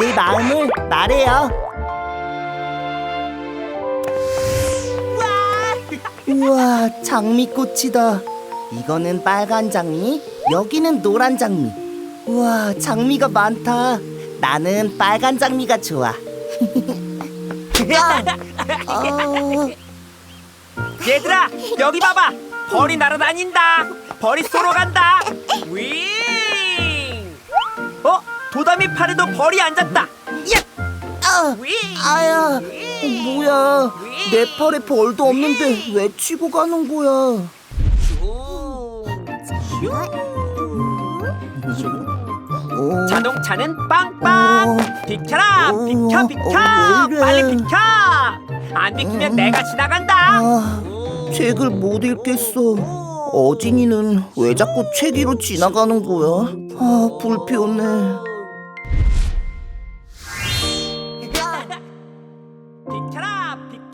내 마음을 말해요. 우와, 장미꽃이다. 이거는 빨간 장미, 여기는 노란 장미. 우와, 장미가 많다. 나는 빨간 장미가 좋아. 어, 얘들아 여기 봐봐 벌이 날아다닌다 벌이 쏘러 간다 윙 어? 도담이 팔에도 벌이 앉았다 아, 윙 아야, 뭐야? 내 팔에 벌도 없는데 왜 치고 가는 거야? 어, 자동차는 빵빵 어. 비켜라 어, 비켜 어, 비켜 왜 이래. 빨리 비켜 안 비키면 음. 내가 지나간다 아, 책을 못 읽겠어. 어진이는 왜 자꾸 책 위로 지나가는 거야? 아, 불편해.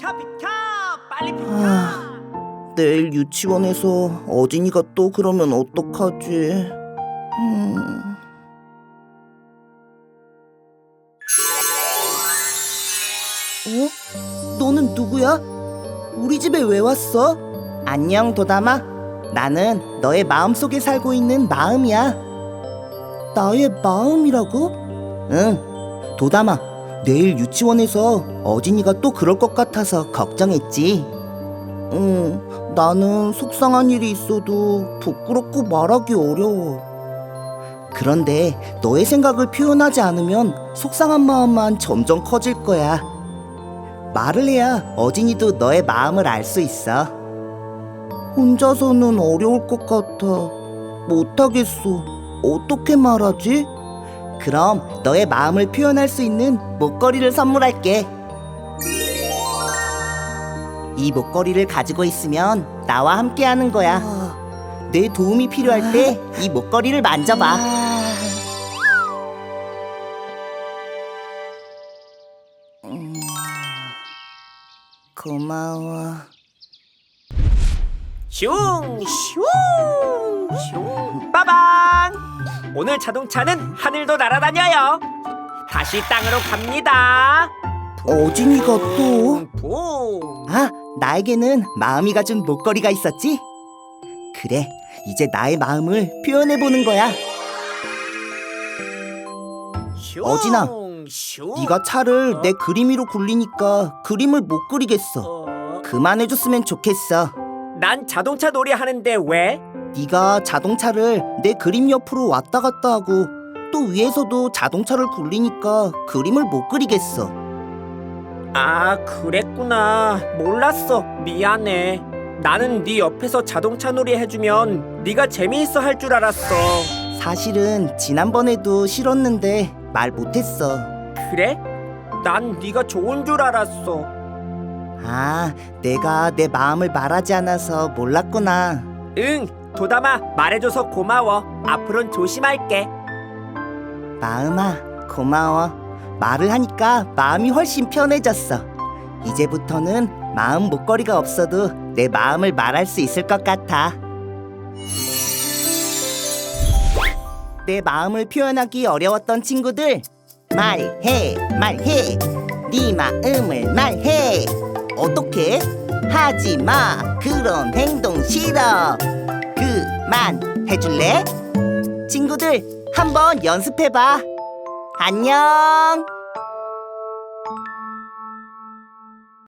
비켜 비켜 빨리 비켜 아. 내일 유치원에서 어진이가 또 그러면 어떡하지? 음. 어? 너는 누구야? 우리 집에 왜 왔어? 안녕 도담아. 나는 너의 마음속에 살고 있는 마음이야. 나의 마음이라고? 응. 도담아, 내일 유치원에서 어진이가 또 그럴 것 같아서 걱정했지. 응, 나는 속상한 일이 있어도 부끄럽고 말하기 어려워. 그런데 너의 생각을 표현하지 않으면 속상한 마음만 점점 커질 거야. 말을 해야 어진이도 너의 마음을 알 수 있어. 혼자서는 어려울 것 같아. 못하겠어. 어떻게 말하지? 그럼 너의 마음을 표현할 수 있는 목걸이를 선물할게. 이 목걸이를 가지고 있으면 나와 함께 하는 거야. 내 도움이 필요할 때 이 목걸이를 만져봐. 음, 고마워. 슝, 슝! 오늘 자동차는 하늘도 날아다녀요. 다시 땅으로 갑니다. 어진이가 또? 붕. 아, 나에게는 마음이가 준 목걸이가 있었지? 그래, 이제 나의 마음을 표현해 보는 거야. 슝, 어진아, 슝. 네가 차를 내 그림 위로 굴리니까 그림을 못 그리겠어. 어, 그만해줬으면 좋겠어. 난 자동차 놀이 하는데 왜? 네가 자동차를 내 그림 옆으로 왔다 갔다 하고 또 위에서도 자동차를 굴리니까 그림을 못 그리겠어. 아, 그랬구나. 몰랐어. 미안해. 나는 네 옆에서 자동차 놀이 해주면 네가 재미있어 할 줄 알았어. 사실은 지난번에도 싫었는데 말 못했어. 그래? 난 네가 좋은 줄 알았어. 아, 내가 내 마음을 말하지 않아서 몰랐구나. 응, 도담아 말해줘서 고마워. 앞으론 조심할게. 마음아, 고마워. 말을 하니까 마음이 훨씬 편해졌어. 이제부터는 마음 목걸이가 없어도 내 마음을 말할 수 있을 것 같아. 내 마음을 표현하기 어려웠던 친구들, 말해, 말해. 네 마음을 말해. 어떻게? 하지 마. 그런 행동 싫어. 그만 해줄래? 친구들, 한번 연습해봐. 안녕.